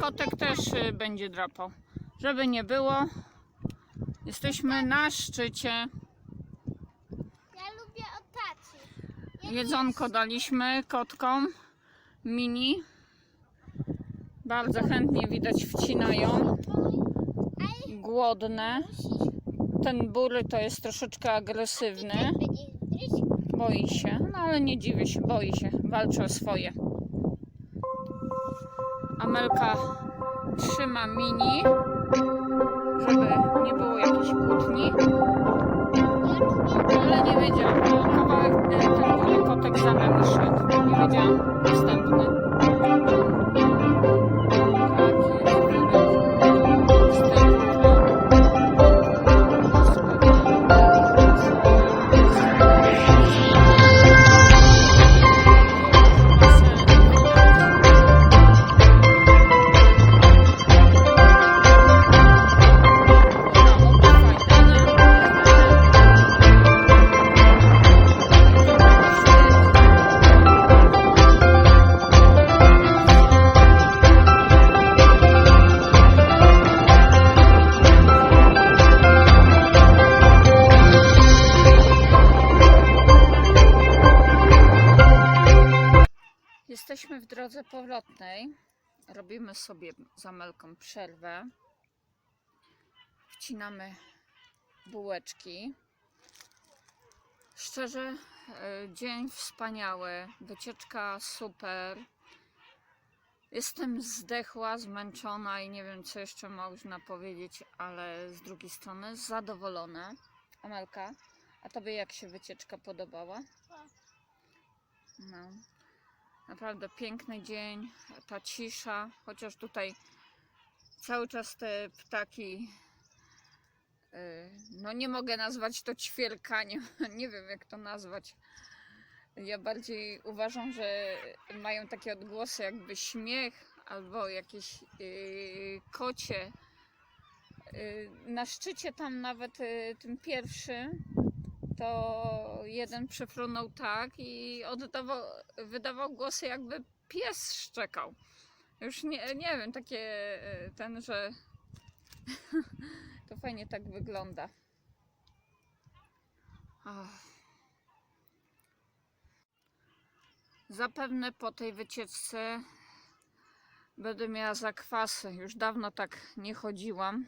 kotek też y, będzie drapał. Żeby nie było, jesteśmy na szczycie. Ja lubię od taci. Ja Jedzonko daliśmy kotkom mini. Bardzo chętnie widać wcinają. Głodne. Ten bury to jest troszeczkę agresywny. Boi się, no ale nie dziwię się, boi się. Walczy o swoje. Amelka trzyma mini, żeby nie było jakiejś kłótni. Ale nie wiedziałam, kawałek e, ten kotek za nami szedł. Nie wiedziałam, Robimy sobie z Amelką przerwę. Wcinamy bułeczki. Szczerze, e, dzień wspaniały, wycieczka super. Jestem zdechła, zmęczona i nie wiem, co jeszcze można powiedzieć, ale z drugiej strony zadowolona. Amelka, a tobie jak się wycieczka podobała? No. Naprawdę piękny dzień, ta cisza, chociaż tutaj cały czas te ptaki, y, no nie mogę nazwać to ćwierkaniem, nie wiem jak to nazwać. Ja bardziej uważam, że mają takie odgłosy jakby śmiech albo jakieś y, kocie. Y, Na szczycie tam nawet y, tym pierwszym to jeden przyfrunął tak i oddawał, wydawał głosy jakby pies szczekał. Już nie, nie wiem, takie e, ten, że to fajnie tak wygląda. Ach. Zapewne po tej wycieczce będę miała zakwasy. Już dawno tak nie chodziłam.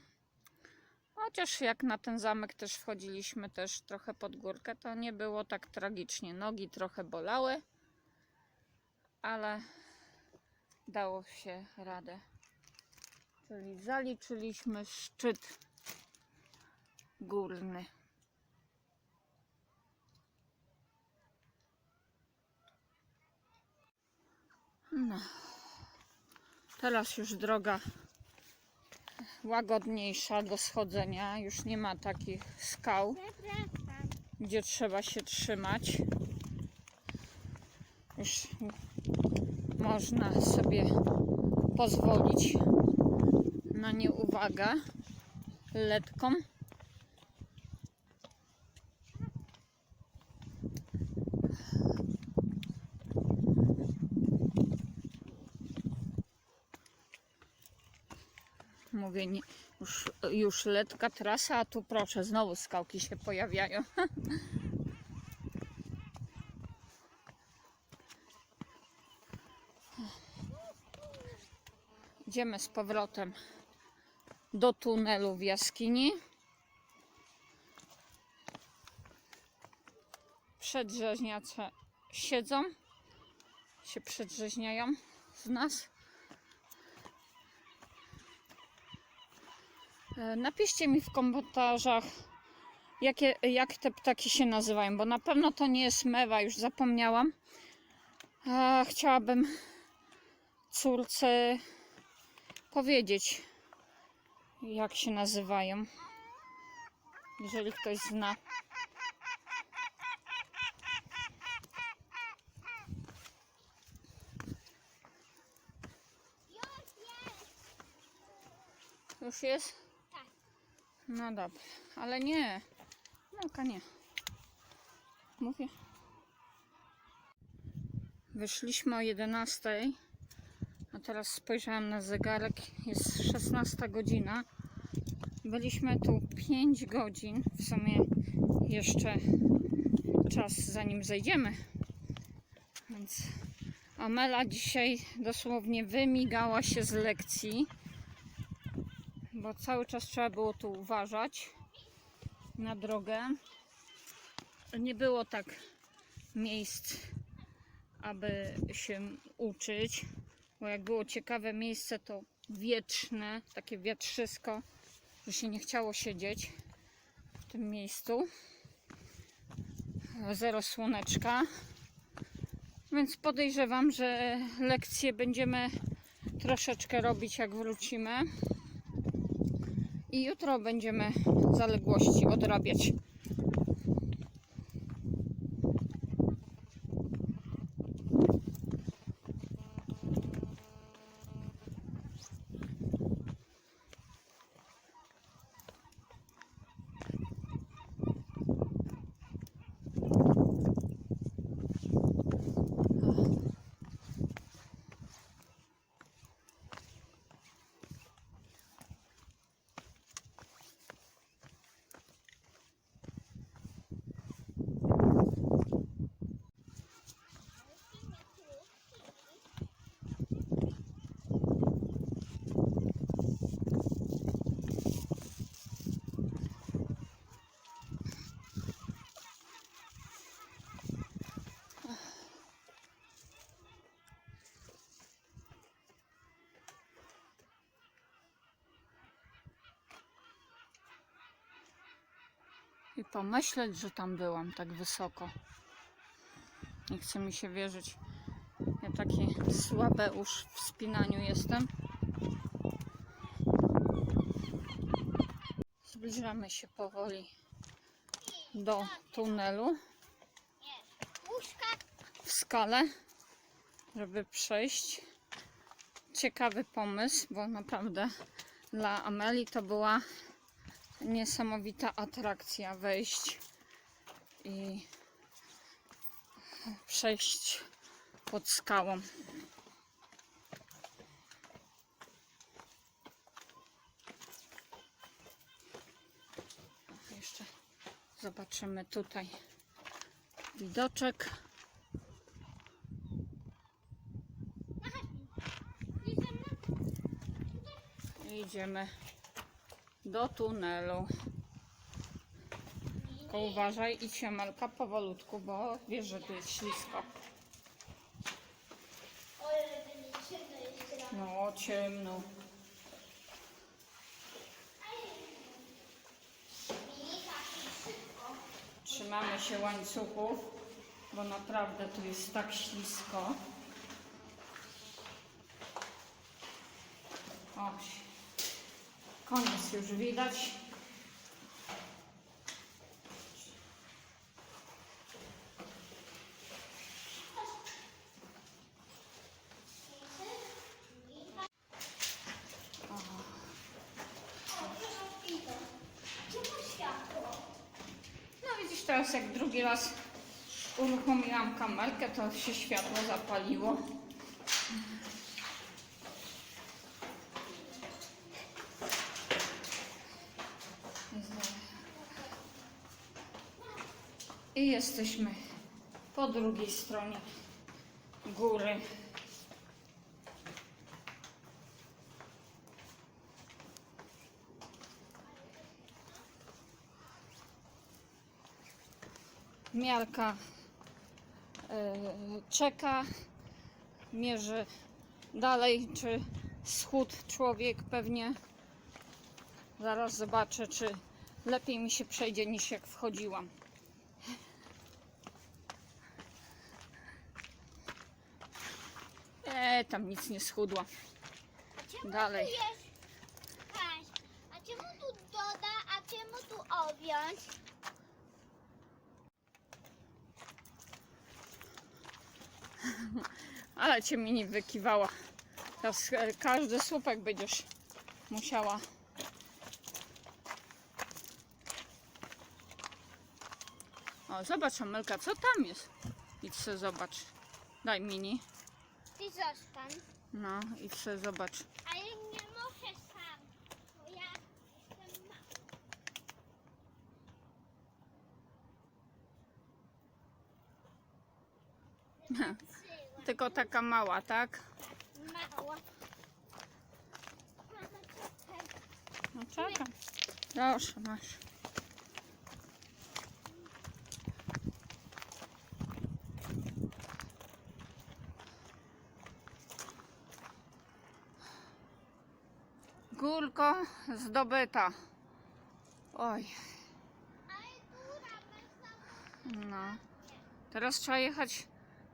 Chociaż jak na ten zamek też wchodziliśmy też trochę pod górkę, to nie było tak tragicznie. Nogi trochę bolały, ale dało się radę. Czyli zaliczyliśmy szczyt górny. No. Teraz już droga łagodniejsza do schodzenia. Już nie ma takich skał, gdzie trzeba się trzymać. Już można sobie pozwolić na nieuwagę letką. Mówię, nie, już, już letka trasa, a tu proszę, znowu skałki się pojawiają. Idziemy z powrotem do tunelu w jaskini. Przedrzeźniacze siedzą, się przedrzeźniają z nas. Napiszcie mi w komentarzach, jakie, jak te ptaki się nazywają, bo na pewno to nie jest mewa, już zapomniałam. A chciałabym córce powiedzieć, jak się nazywają. Jeżeli ktoś zna. Już jest? No dobra, ale nie. Małka nie. Mówię. Wyszliśmy o 11, a teraz spojrzałam na zegarek, jest 16 godzina. Byliśmy tu 5 godzin, w sumie jeszcze czas zanim zejdziemy. Więc Amela dzisiaj dosłownie wymigała się z lekcji, bo cały czas trzeba było tu uważać na drogę. Nie było tak miejsc, aby się uczyć, bo jak było ciekawe miejsce, to wietrzne, takie wiatrzysko, że się nie chciało siedzieć w tym miejscu. Zero słoneczka. Więc podejrzewam, że lekcje będziemy troszeczkę robić, jak wrócimy. I jutro będziemy zaległości odrabiać. I pomyśleć, że tam byłam tak wysoko. Nie chce mi się wierzyć. Ja taki słabe już w wspinaniu jestem. Zbliżamy się powoli do tunelu w skale, żeby przejść. Ciekawy pomysł, bo naprawdę dla Ameli to była niesamowita atrakcja wejść i przejść pod skałą. Jeszcze zobaczymy tutaj widoczek. Idziemy do tunelu. Tylko uważaj, idź się Melka powolutku, bo wiesz, że tu jest ślisko. No, ciemno. Trzymamy się łańcuchów, bo naprawdę tu jest tak ślisko. O, koniec już widać. No widzisz teraz jak drugi raz uruchomiłam kamerkę, to się światło zapaliło. I jesteśmy po drugiej stronie góry. Miarka e, czeka, mierzy dalej, czy schód człowiek pewnie. Zaraz zobaczę, czy lepiej mi się przejdzie niż jak wchodziłam. E, tam nic nie schudła. Czemu Dalej. tu jest? Kaś, a czemu tu doda, a czemu tu objąć? Ale cię mi nie wykiwała. Teraz e, każdy słupek będziesz musiała. O, zobacz Amelka, co tam jest? Idź se zobacz. Daj mini. Ty zostań. No i chcę zobacz. Ale nie możesz sam, bo ja jestem. Wysyła. Tylko taka mała, tak? Mała. No czekam. Proszę, masz. Górko zdobyta. Oj, no. Teraz trzeba jechać,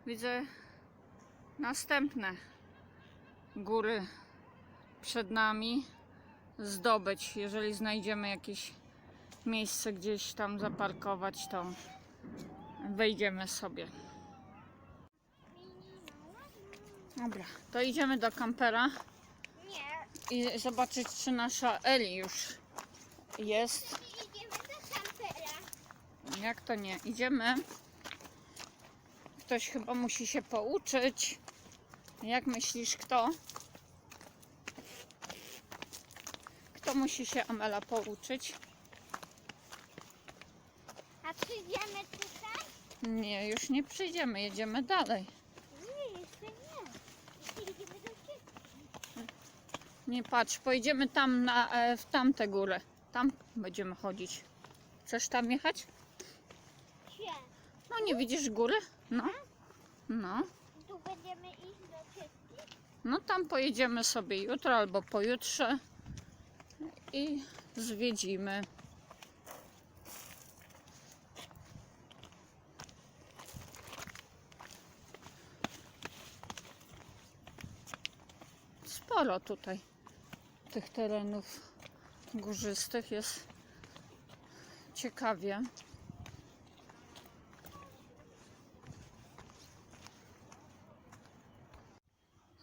widzę, następne góry przed nami zdobyć. Jeżeli znajdziemy jakieś miejsce gdzieś tam zaparkować, to wejdziemy sobie. Dobra, to idziemy do kampera i zobaczyć, czy nasza Eli już jest. nie idziemy do kampera. Jak to nie? Idziemy. Ktoś chyba musi się pouczyć. Jak myślisz, kto? Kto musi się Amela pouczyć? A przyjdziemy tutaj? Nie, już nie przyjdziemy, jedziemy dalej. Nie, jeszcze nie. Jeszcze idziemy do ciebie. Nie patrz, pojedziemy tam na, e, w tamtę górę. Tam będziemy chodzić. Chcesz tam jechać? Nie. No nie widzisz góry? No. No. Tu będziemy iść do ciebie. No tam pojedziemy sobie jutro albo pojutrze i zwiedzimy. Sporo tutaj tych terenów górzystych jest ciekawie.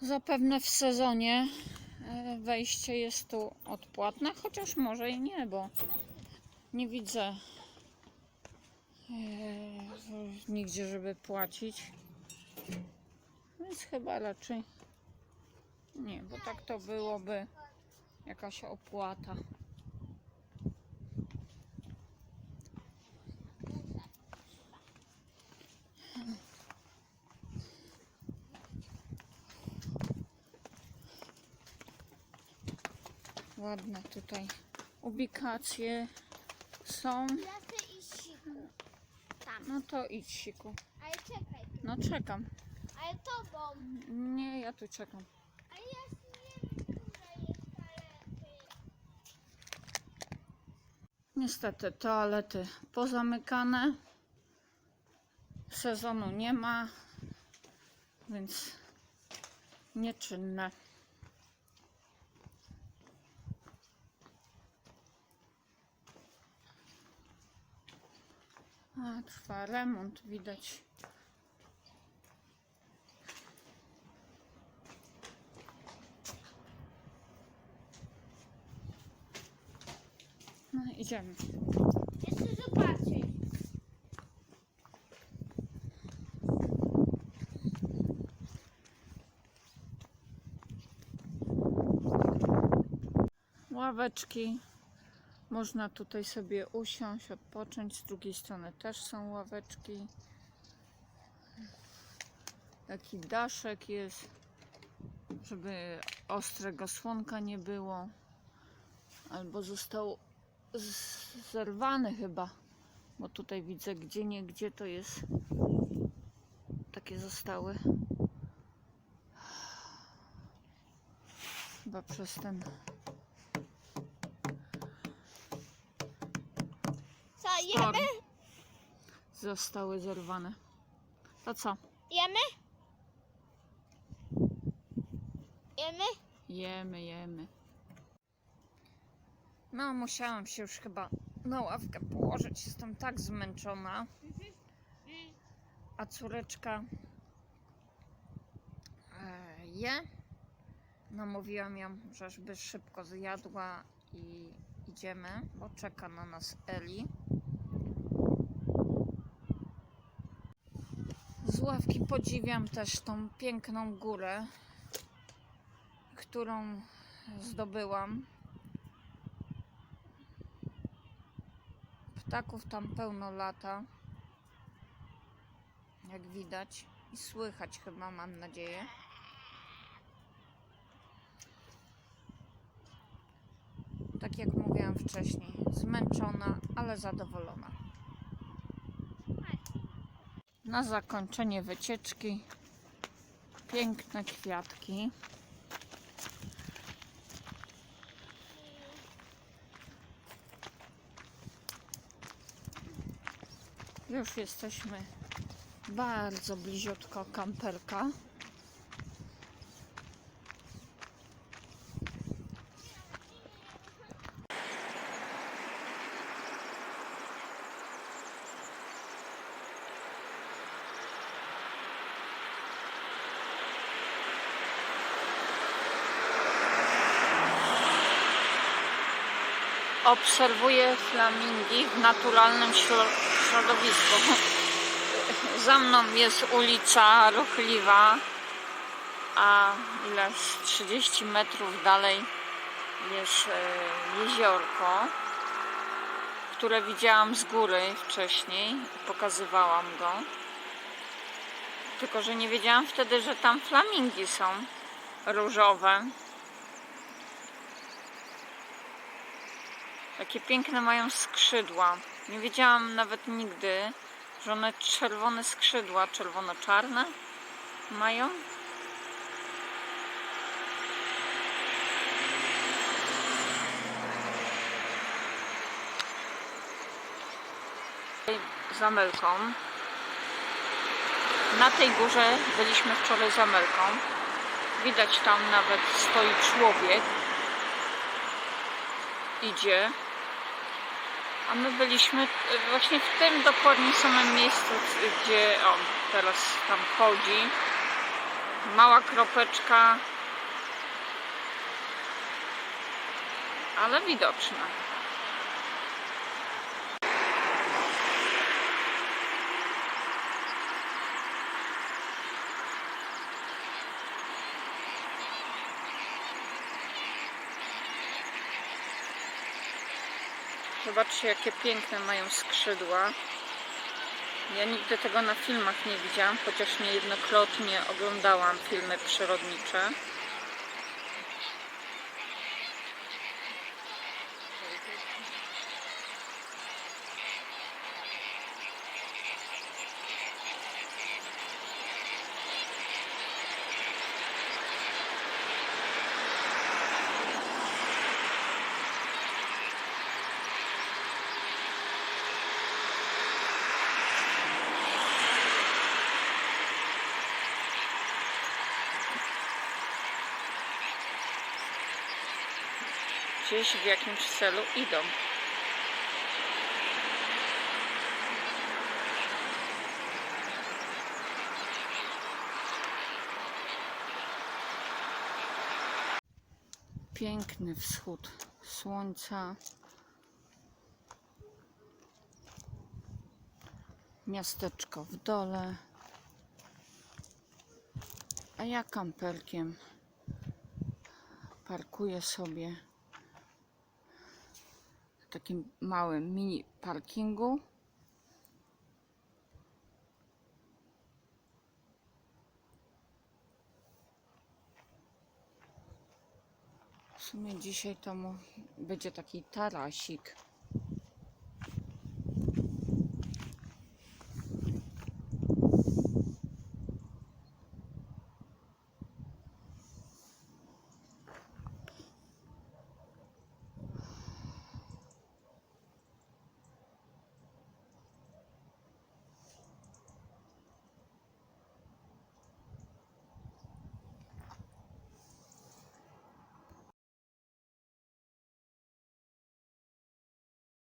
Zapewne w sezonie e, wejście jest tu odpłatne, chociaż może i nie, bo nie widzę e, nigdzie, żeby płacić. Więc chyba raczej nie, bo tak to byłoby jakaś opłata. Ładne tutaj ubikacje są. Ja chcę iść siku. Tam. No to idź, siku. Ale czekaj. No czekam. Ale tobą. Nie, ja tu czekam. Ale ja nie wiem, która jest toalety. Niestety toalety pozamykane. Sezonu nie ma, więc nieczynne. A, trwa remont, widać. No, idziemy. Jeszcze zobaczyć. Ławeczki. Można tutaj sobie usiąść, odpocząć. Z drugiej strony też są ławeczki. Taki daszek jest, żeby ostrego słonka nie było. Albo został zerwany chyba, bo tutaj widzę gdzie nie gdzie to jest. Takie zostały. Chyba przez ten Co, Storm. jemy? zostały zerwane. To co? Jemy? Jemy? Jemy, jemy. No, musiałam się już chyba na ławkę położyć. Jestem tak zmęczona. A córeczka e, je. Namówiłam ją, żeby szybko zjadła i idziemy, bo czeka na nas Eli. Z ławki podziwiam też tą piękną górę, którą zdobyłam. Ptaków tam pełno lata, jak widać i słychać chyba, mam nadzieję. Tak jak mówiłam wcześniej, zmęczona, ale zadowolona. Na zakończenie wycieczki piękne kwiatki. Już jesteśmy bardzo bliziutko kamperka. Obserwuję flamingi w naturalnym śro- środowisku. Za mną jest ulica ruchliwa, a ile z 30 metrów dalej jest e, jeziorko, które widziałam z góry wcześniej pokazywałam go. Tylko, że nie wiedziałam wtedy, że tam flamingi są różowe. Takie piękne mają skrzydła. Nie wiedziałam nawet nigdy, że one czerwone skrzydła, czerwono-czarne mają. Melką. Na tej górze byliśmy wczoraj Melką. Widać tam nawet stoi człowiek. Idzie. A my byliśmy właśnie w tym dokładnie samym miejscu, gdzie on teraz tam chodzi. Mała kropeczka, ale widoczna. Zobaczcie, jakie piękne mają skrzydła. Ja nigdy tego na filmach nie widziałam, chociaż niejednokrotnie oglądałam filmy przyrodnicze. Gdzieś w jakimś celu idą. Piękny wschód słońca. Miasteczko w dole. A ja kamperkiem parkuję sobie takim małym mini parkingu. W sumie dzisiaj to będzie taki tarasik